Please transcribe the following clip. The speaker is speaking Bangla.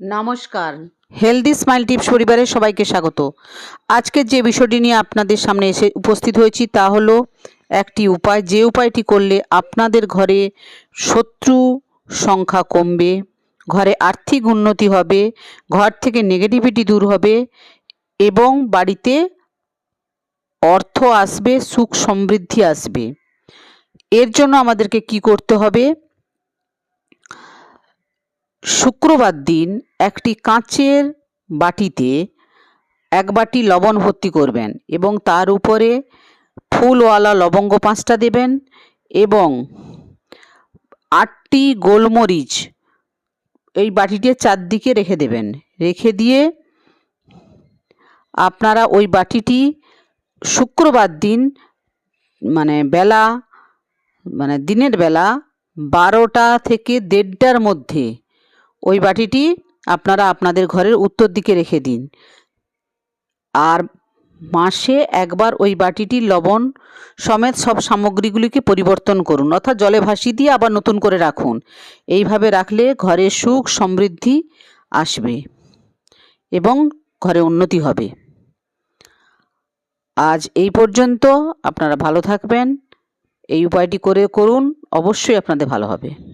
নমস্কার। হেলদি স্মাইল টিপস পরিবারের সবাইকে স্বাগত। আজকের যে বিষয়টি নিয়ে আপনাদের সামনে এসে উপস্থিত হয়েছি তা হলো একটি উপায়, যে উপায়টি করলে আপনাদের ঘরে শত্রু সংখ্যা কমবে, ঘরে আর্থিক উন্নতি হবে, ঘর থেকে নেগেটিভিটি দূর হবে এবং বাড়িতে অর্থ আসবে, সুখ সমৃদ্ধি আসবে। এর জন্য আমাদেরকে কি করতে হবে? শুক্রবার দিন একটি কাঁচের বাটিতে এক বাটি লবণ ভর্তি করবেন এবং তার উপরে ফুলওয়ালা লবঙ্গ পাঁচটা দেবেন এবং আটটি গোলমরিচ এই বাটিটির চারদিকে রেখে দেবেন। রেখে দিয়ে আপনারা ওই বাটিটি শুক্রবার দিন মানে বেলা মানে দিনের বেলা বারোটা থেকে দেড়টার মধ্যে ওই বাটিটি আপনারা আপনাদের ঘরের উত্তর দিকে রেখে দিন। আর মাসে একবার ওই বাটিটি লবণ সমেত সব সামগ্রীগুলিকে পরিবর্তন করুন, অর্থাৎ জলে ভাসিয়ে দিয়ে আবার নতুন করে রাখুন। এইভাবে রাখলে ঘরে সুখ, সমৃদ্ধি আসবে এবং ঘরে উন্নতি হবে। আজ এই পর্যন্ত। আপনারা ভালো থাকবেন। এই উপায়টি করে করুন। অবশ্যই আপনাদের ভালো হবে।